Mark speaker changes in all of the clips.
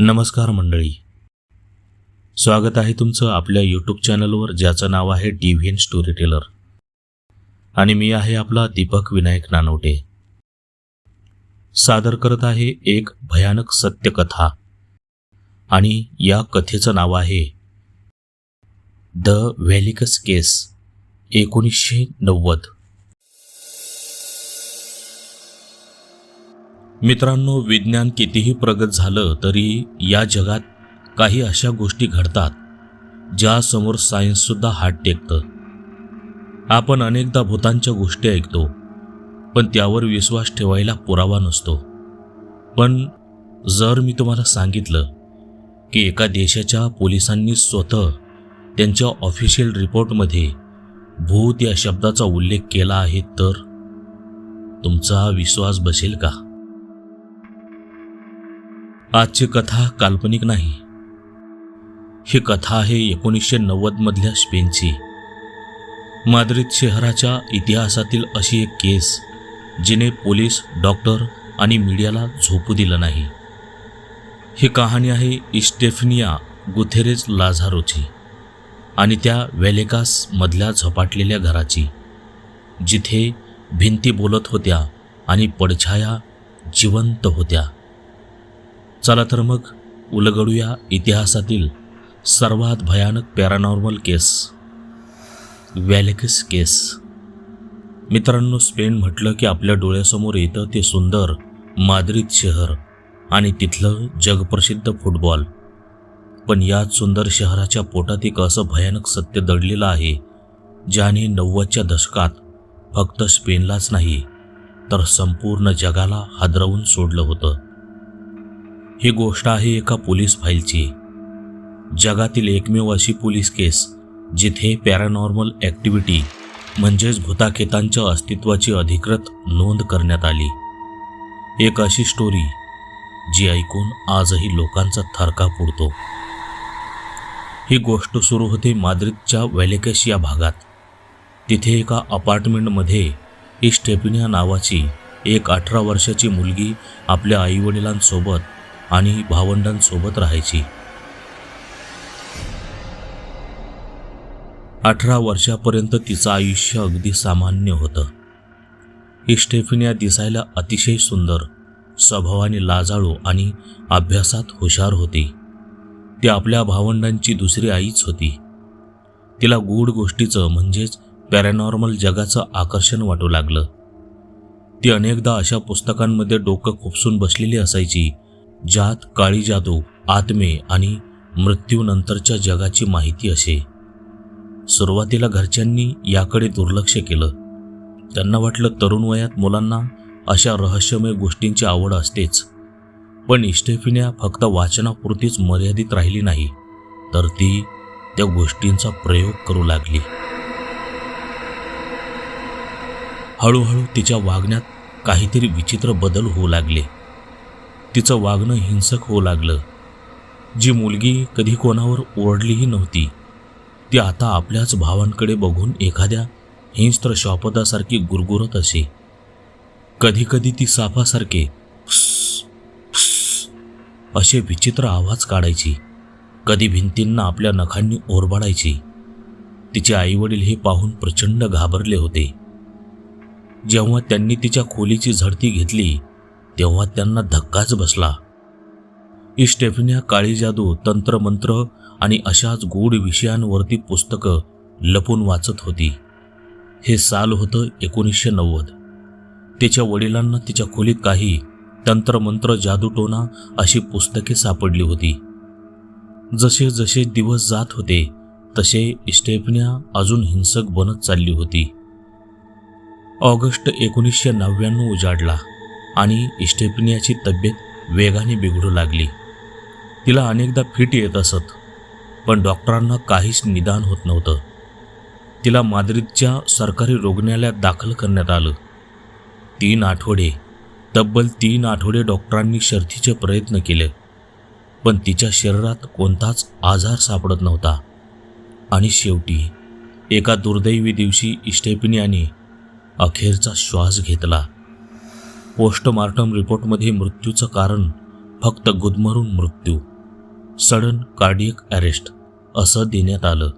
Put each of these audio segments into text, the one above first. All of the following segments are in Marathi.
Speaker 1: नमस्कार मंडळी. स्वागत आहे तुमचं आपल्या यूट्यूब चॅनलवर ज्याचं नाव आहे D V N storyteller आणि मी आहे आपला दीपक विनायक नानवटे. सादर करत आहे एक भयानक सत्यकथा. आणि या कथेचं नाव आहे द व्हॅलिकस केस एकोणीसशे नव्वद. मित्रांनो विज्ञान कितीही प्रगत झालं तरी या जगात काही अशा गोष्टी घडतात ज्यासमोर सायन्ससुद्धा हात टेकतं. आपण अनेकदा भूतांच्या गोष्टी ऐकतो पण त्यावर विश्वास ठेवायला पुरावा नसतो. पण जर मी तुम्हाला सांगितलं की एका देशाच्या पोलिसांनी स्वतः त्यांच्या ऑफिशियल रिपोर्टमध्ये भूत या शब्दाचा उल्लेख केला आहे तर तुमचा विश्वास बसेल का? आजची कथा काल्पनिक नाही. ही कथा आहे एकोणीसशे नव्वदमधल्या स्पेनची. माद्रिद शहराच्या इतिहासातील अशी एक केस जिने पोलीस डॉक्टर आणि मीडियाला झोपू दिलं नाही. ही कहाणी आहे इस्टेफनिया गुथेरेज लाझारोची आणि त्या वेलेकासमधल्या झपाटलेल्या घराची जिथे भिंती बोलत होत्या आणि पडछाया जिवंत होत्या. चला तर मग उलगडूया इतिहासातील सर्वात भयानक पॅरानॉर्मल केस व्हॅलेकिस केस. मित्रांनो स्पेन म्हटलं की आपल्या डोळ्यासमोर येतं ते सुंदर माद्रिद शहर आणि तिथलं जगप्रसिद्ध फुटबॉल. पण याच सुंदर शहराच्या पोटात एक असं भयानक सत्य दडलेलं आहे ज्याने नव्वदच्या दशकात फक्त स्पेनलाच नाही तर संपूर्ण जगाला हादरवून सोडलं होतं. ही गोष्ट आहे एका पोलीस फाईलची. जगातील एकमेव अशी पोलीस केस जिथे पॅरानॉर्मल ॲक्टिव्हिटी म्हणजेच भूताखेतांच्या अस्तित्वाची अधिकृत नोंद करण्यात आली. एक अशी स्टोरी जी ऐकून आजही लोकांचा थरका पुरतो. ही गोष्ट सुरू होते माद्रिदच्या व्हॅलेकस या भागात. तिथे एका अपार्टमेंटमध्ये इस्टेपिनिया नावाची एक अठरा वर्षाची मुलगी आपल्या आईवडिलांसोबत आणि भावंडांसोबत राहायची. अठरा वर्षापर्यंत तिचं आयुष्य अगदी सामान्य होतं. ही स्टेफिनिया दिसायला अतिशय सुंदर स्वभावाने लाजाळू आणि अभ्यासात हुशार होती. ती आपल्या भावंडांची दुसरी आईच होती. तिला गूढ गोष्टीचं म्हणजेच पॅरानॉर्मल जगाचं आकर्षण वाटू लागलं. ती अनेकदा अशा पुस्तकांमध्ये डोकं खुपसून बसलेली असायची ज्यात काळी जादू आत्मे आणि मृत्यूनंतरच्या जगाची माहिती असे. सुरुवातीला घरच्यांनी याकडे दुर्लक्ष केलं. त्यांना वाटलं तरुण वयात मुलांना अशा रहस्यमय गोष्टींची आवड असतेच. पण इस्टेफिनिया फक्त वाचनापुरतीच मर्यादित राहिली नाही तर ती त्या गोष्टींचा प्रयोग करू लागली. हळूहळू तिच्या वागण्यात काहीतरी विचित्र बदल होऊ लागले. तिचं वागणं हिंसक होऊ लागलं. जी मुलगी कधी कोणावर ओरडलीही नव्हती ती आता आपल्याच भावांकडे बघून एखाद्या हिंस्त्र शॉपदासारखी गुरगुरत असे. कधीकधी ती सापासारखे असे विचित्र आवाज काढायची. कधी भिंतींना आपल्या नखांनी ओरबाडायची. तिचे आईवडील हे पाहून प्रचंड घाबरले होते. जेव्हा त्यांनी तिच्या खोलीची झडती घेतली तेव्हा त्यांना धक्काच बसला. इस्टेफिनिया काळी जादू तंत्रमंत्र आणि अशाच गूढ विषयांवरती पुस्तकं लपून वाचत होती. हे साल होतं एकोणीसशे नव्वद. तिच्या वडिलांना तिच्या खोलीत काही तंत्रमंत्र जादूटोना अशी पुस्तके सापडली होती. जसे जसे दिवस जात होते तसे इस्टेफिनिया अजून हिंसक बनत चालली होती. ऑगस्ट एकोणीसशे नव्याण्णव उजाडला. आणि इस्टेफिनियाची तब्येत वेगाने बिघडू लागली. तिला अनेकदा फिट येत असत पण डॉक्टरांना काहीच निदान होत नव्हतं. तिला माद्रिदच्या सरकारी रुग्णालयात दाखल करण्यात आलं. तीन आठवडे तब्बल तीन आठवडे डॉक्टरांनी शर्थीचे प्रयत्न केले पण तिच्या शरीरात कोणताच आजार सापडत नव्हता. आणि शेवटी एका दुर्दैवी दिवशी इस्टेपिनियाने अखेरचा श्वास घेतला. पोस्टमार्टम रिपोर्टमध्ये मृत्यूचं कारण फक्त गुदमरून मृत्यू. सडन कार्डियक अरेस्ट असं देण्यात आलं.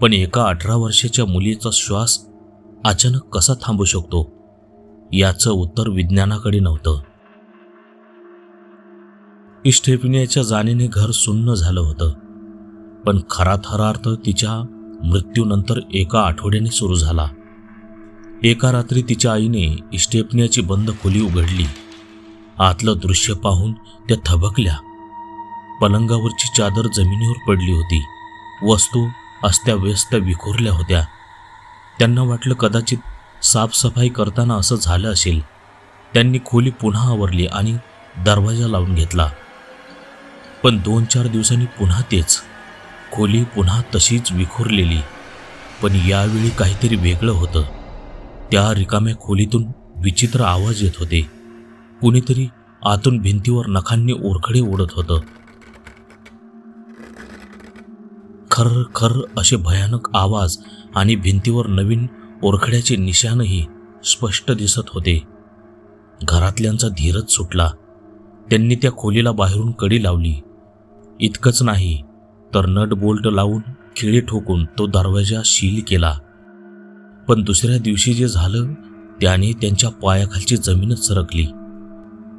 Speaker 1: पण एका अठरा वर्षाच्या मुलीचा श्वास अचानक कसा थांबू शकतो? याचं उत्तर विज्ञानाकडे नव्हतं. इष्टेपिनियाच्या जाणीने घर सुन्न झालं होतं. पण खरा थरार्थ तिच्या मृत्यूनंतर एका आठवड्याने सुरू झाला. एका रात्री तिच्या आईने इस्टेपनियाची बंद खोली उघडली. आतलं दृश्य पाहून त्या थबकल्या. पलंगावरची चादर जमिनीवर पडली होती. वस्तू अस्त्याव्यस्त विखुरल्या होत्या. त्यांना वाटलं कदाचित साफसफाई करताना असं झालं असेल. त्यांनी खोली पुन्हा आवरली आणि दरवाजा लावून घेतला. पण दोन चार दिवसांनी पुन्हा तेच. खोली पुन्हा तशीच विखुरलेली. पण यावेळी काहीतरी वेगळं होतं. त्या रिकाम्या खोलीतून विचित्र आवाज येत होते. कुणीतरी आतून भिंतीवर नखांनी ओरखडे ओढत होतं. खर खर असे भयानक आवाज आणि भिंतीवर नवीन ओरखड्याचे निशाणही स्पष्ट दिसत होते. घरातल्यांचा धीरच सुटला. त्यांनी त्या खोलीला बाहेरून कडी लावली. इतकंच नाही तर नट बोल्ट लावून खिळी ठोकून तो दरवाजा शील केला. पण दुसऱ्या दिवशी जे झालं त्याने त्यांच्या पायाखालची जमीनच सरकली.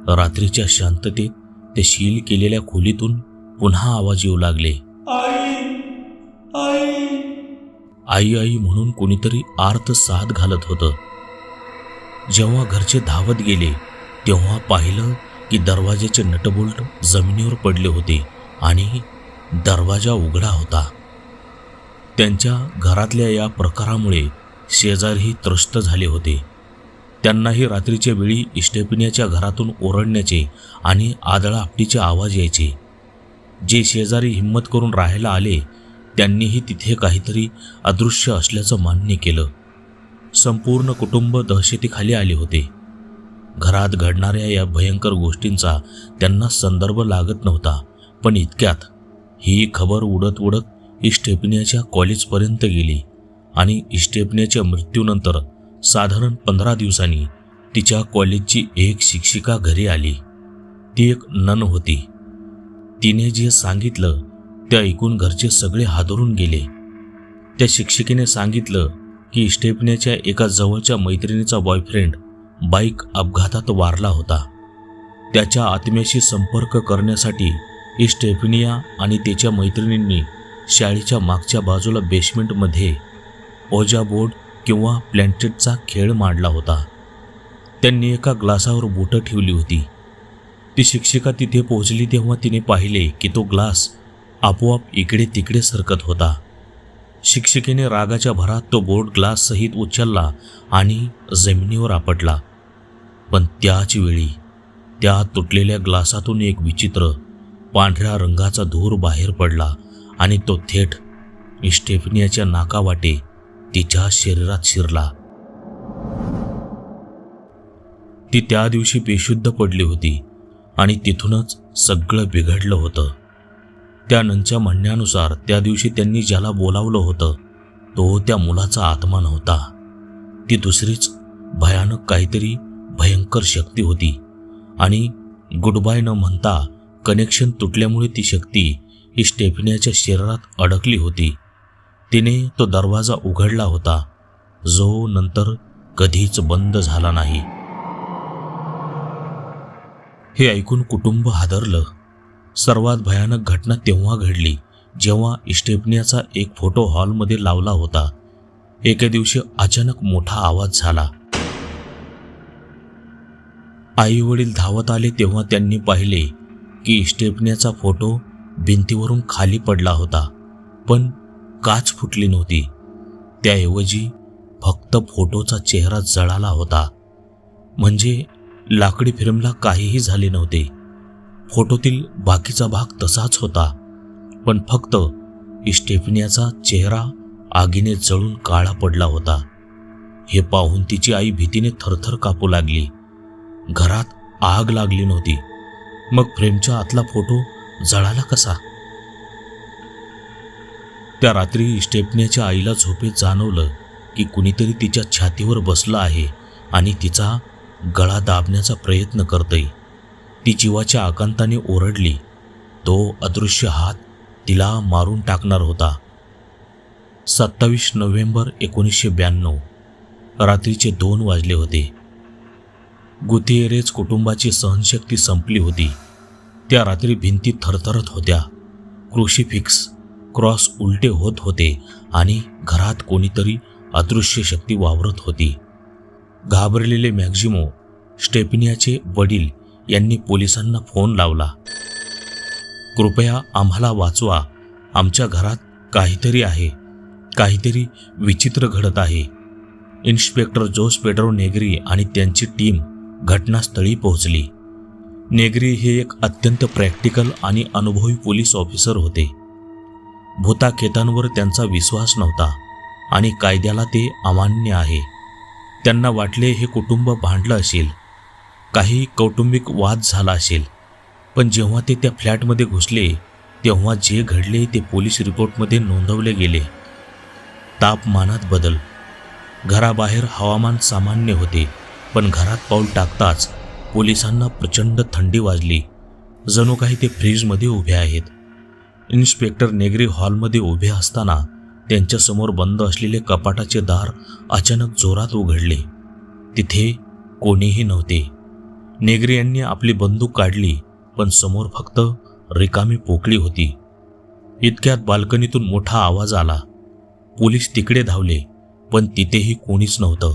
Speaker 1: रात्रीच्या शांततेत ते सील केलेल्या खोलीतून पुन्हा आवाज येऊ लागले. आई आई. म्हणून कोणीतरी आर्त साथ घालत होतं. जेव्हा घरचे धावत गेले तेव्हा पाहिलं की दरवाजाचे नटबोल्ट जमिनीवर पडले होते आणि दरवाजा उघडा होता. त्यांच्या घरातल्या या प्रकारामुळे शेजारही त्रस्त झाले होते. त्यांनाही रात्रीच्या वेळी इष्टेपिन्याच्या घरातून ओरडण्याचे आणि आदळा आपटीचे आवाज यायचे. जे शेजारी हिंमत करून राहायला आले त्यांनीही तिथे काहीतरी अदृश्य असल्याचं मान्य केलं. संपूर्ण कुटुंब दहशतीखाली आले होते. घरात घडणाऱ्या या भयंकर गोष्टींचा त्यांना संदर्भ लागत नव्हता पण इतक्यात ही खबर उडत उडत इष्टेपिन्याच्या कॉलेजपर्यंत गेली. आणि इस्टेपनियाच्या मृत्यूनंतर साधारण पंधरा दिवसांनी तिच्या कॉलेजची एक शिक्षिका घरी आली. ती एक नन होती. तिने जे सांगितलं ते ऐकून घरचे सगळे हादरून गेले. त्या शिक्षिकेने सांगितलं की स्टेपनेच्या एका जवळच्या मैत्रिणीचा बॉयफ्रेंड बाईक अपघातात वारला होता. त्याच्या आत्म्याशी संपर्क करण्यासाठी स्टेफनिया आणि त्याच्या मैत्रिणींनी शाळेच्या मागच्या बाजूला बेसमेंटमध्ये ओजा बोर्ड किंवा प्लॅन्टेटचा खेळ मांडला होता. त्यांनी एका ग्लासावर बोटं ठेवली होती. ती शिक्षिका तिथे पोहोचली तेव्हा तिने पाहिले की तो ग्लास आपोआप इकडे तिकडे सरकत होता. शिक्षिकेने रागाच्या भरात तो बोर्ड ग्लास सहित उचलला आणि जमिनीवर आपटला. पण त्याच वेळी त्या तुटलेल्या ग्लासातून एक विचित्र पांढऱ्या रंगाचा धूर बाहेर पडला आणि तो थेट स्टेफनियाच्या नाकावाटे तिच्या शरीरात शिरला. ती त्या दिवशी बेशुद्ध पडली होती आणि तिथूनच सगळं बिघडलं होतं. त्यानंच्या म्हणण्यानुसार त्या दिवशी त्यांनी ज्याला बोलावलं होतं तो त्या मुलाचा आत्मा नव्हता. ती दुसरीच भयानक काहीतरी भयंकर शक्ती होती आणि गुड बाय न म्हणता कनेक्शन तुटल्यामुळे ती शक्ती ही स्टेफनियाच्या शरीरात अडकली होती. तिने तो दरवाजा उघडला होता. जो नंतर कधीच बंद झाला नाही. हे ऐकून कुटुंब हादरलं. सर्वात भयानक घटना तेव्हा घडली जेव्हा इस्टेपनियाचा एक फोटो हॉलमध्ये लावला होता. एके दिवशी अचानक मोठा आवाज झाला. आई वडील धावत आले तेव्हा त्यांनी पाहिले की इस्टेपनियाचा फोटो भिंतीवरून खाली पडला होता. पण काच फुटली नव्हती. त्याऐवजी फक्त फोटोचा चेहरा जळाला होता. म्हणजे लाकडी फिल्मला काहीही झाले नव्हते. फोटोतील बाकीचा भाग तसाच होता. पण फक्त इस्टेफनियाचा चेहरा आगीने जळून काळा पडला होता. हे पाहून तिची आई भीतीने थरथर कापू लागली. घरात आग लागली नव्हती. मग फ्रेमच्या आतला फोटो जळाला कसा? त्या रात्री स्टेपनेच्या आईला झोपेत जाणवलं की कुणीतरी तिच्या छातीवर बसलं आहे आणि तिचा गळा दाबण्याचा प्रयत्न करतंय. ती जीवाच्या आकांताने ओरडली. तो अदृश्य हात तिला मारून टाकणार होता. सत्तावीस नोव्हेंबर एकोणीसशे ब्याण्णव. रात्रीचे दोन वाजले होते. गुतिएरेज कुटुंबाची सहनशक्ती संपली होती. त्या रात्री भिंती थरथरत होत्या. क्रुशिफिक्स क्रॉस उलटे होत होते आणि घरात कोणीतरी अदृश्य शक्ती वावरत होती. घाबरलेले मॅक्झिमो स्टेपिनियाचे वडील यांनी पोलिसांना फोन लावला. कृपया आम्हाला वाचवा. आमच्या घरात काहीतरी आहे. काहीतरी विचित्र घडत आहे. इन्स्पेक्टर जोस पेड्रो नेगरी आणि त्यांची टीम घटनास्थळी पोहोचली. नेगरी हे एक अत्यंत प्रॅक्टिकल आणि अनुभवी पोलीस ऑफिसर होते. भूताखेतांवर त्यांचा विश्वास नव्हता आणि कायद्याला ते अमान्य आहे. त्यांना वाटले हे कुटुंब भांडलं असेल. काही कौटुंबिक वाद झाला असेल. पण जेव्हा ते त्या फ्लॅटमध्ये घुसले तेव्हा जे घडले ते पोलीस रिपोर्टमध्ये नोंदवले गेले. तापमानात बदल. घराबाहेर हवामान सामान्य होते पण घरात पाऊल टाकताच पोलिसांना प्रचंड थंडी वाजली. जणू काही ते फ्रीजमध्ये उभे आहेत. इन्स्पेक्टर नेगरी हॉलमध्ये उभे असताना त्यांच्यासमोर बंद असलेले कपाटाचे दार अचानक जोरात उघडले. तिथे कोणीही नव्हते. नेगरी यांनी आपली बंदूक काढली पण समोर फक्त रिकामी पोकळी होती. इतक्यात बाल्कनीतून मोठा आवाज आला. पोलीस तिकडे धावले पण तिथेही कोणीच नव्हतं.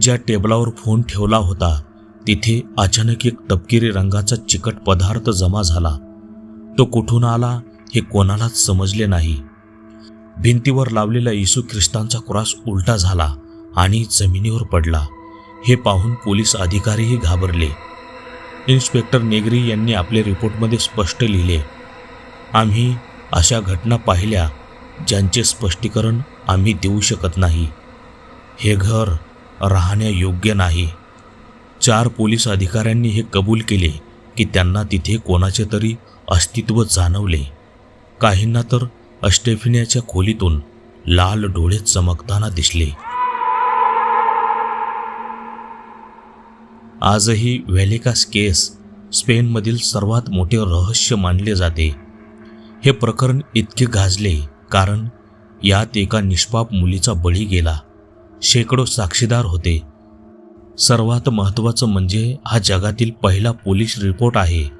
Speaker 1: ज्या टेबलावर फोन ठेवला होता तिथे अचानक एक तपकिरी रंगाचा चिकट पदार्थ जमा झाला. तो कुठून आला हे कोणालाच समजले नाही. भिंतीवर लावलेला येशू ख्रिस्तांचा क्रॉस उलटा झाला आणि जमिनीवर पडला. हे पाहून पोलीस अधिकारीही घाबरले. इन्स्पेक्टर नेगरी यांनी आपल्या रिपोर्टमध्ये स्पष्ट लिहिले आम्ही अशा घटना पाहिल्या ज्यांचे स्पष्टीकरण आम्ही देऊ शकत नाही. हे घर राहण्यायोग्य नाही. चार पोलीस अधिकाऱ्यांनी हे कबूल केले की त्यांना तिथे कोणाचे तरी अस्तित्व जाणवले. काहींना तर अष्टेफिन्याच्या खोलीतून लाल डोळे चमकताना दिसले. आजही व्हॅलिकास केस स्पेनमधील सर्वात मोठे रहस्य मानले जाते. हे प्रकरण इतके गाजले कारण यात एका निष्पाप मुलीचा बळी गेला. शेकडो साक्षीदार होते. सर्वात महत्त्वाचं म्हणजे हा जगातील पहिला पोलीस रिपोर्ट आहे.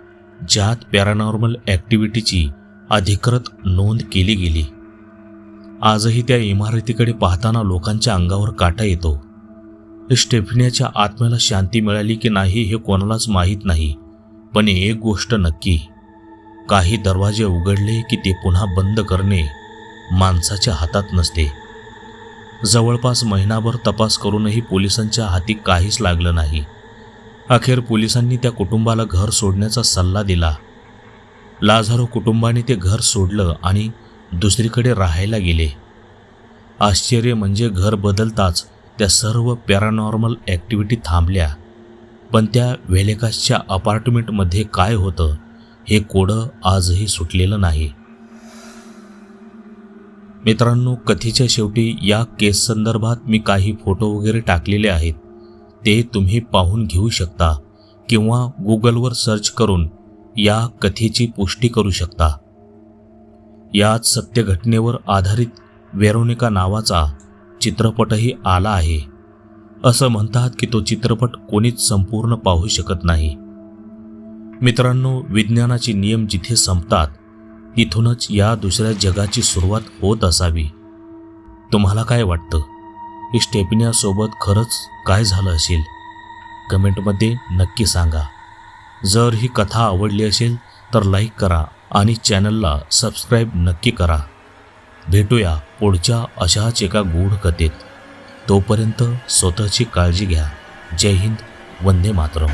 Speaker 1: ज्यात पॅरानॉर्मल ॲक्टिव्हिटीची अधिकृत नोंद केली गेली. आजही त्या इमारतीकडे पाहताना लोकांच्या अंगावर काटा येतो. स्टेफनियाच्या आत्म्याला शांती मिळाली की नाही हे कोणालाच माहीत नाही पण एक गोष्ट नक्की. काही दरवाजे उघडले की ते पुन्हा बंद करणे माणसाच्या हातात नसते. जवळपास महिनाभर तपास करूनही पोलिसांच्या हाती काहीच लागलं नाही. अखेर पोलिसांनी त्या कुटुंबाला घर सोडण्याचा सल्ला दिला. लाझारो कुटुंबाने ते घर सोडलं आणि दुसरीकडे राहायला गेले. आश्चर्य म्हणजे घर बदलताच त्या सर्व पॅरानॉर्मल ॲक्टिव्हिटी थांबल्या. पण त्या वेलेकासच्या अपार्टमेंटमध्ये काय होतं हे कोडं आजही सुटलेलं नाही. मित्रांनो कथेच्या शेवटी या केस संदर्भात मी काही फोटो वगैरे टाकलेले आहेत. ते तुम्ही पाहून घेऊ शकता किंवा गुगलवर सर्च करून या कथेची पुष्टी करू शकता. यात सत्यघटनेवर आधारित वेरोनिका नावाचा चित्रपटही आला आहे. असं म्हणतात की तो चित्रपट कोणीच संपूर्ण पाहू शकत नाही. मित्रांनो विज्ञानाचे नियम जिथे संपतात तिथूनच या दुसऱ्या जगाची सुरुवात होत असावी. तुम्हाला काय वाटतं? स्टेपिनियासोबत खरंच काय झालं असेल? कमेंटमध्ये नक्की सांगा. जर ही कथा आवडली असेल तर लाईक करा आणि चॅनलला सबस्क्राईब नक्की करा. भेटूया पुढच्या अशाच एका गूढ कथेत. तोपर्यंत स्वतःची काळजी घ्या. जय हिंद वंदे मातरम.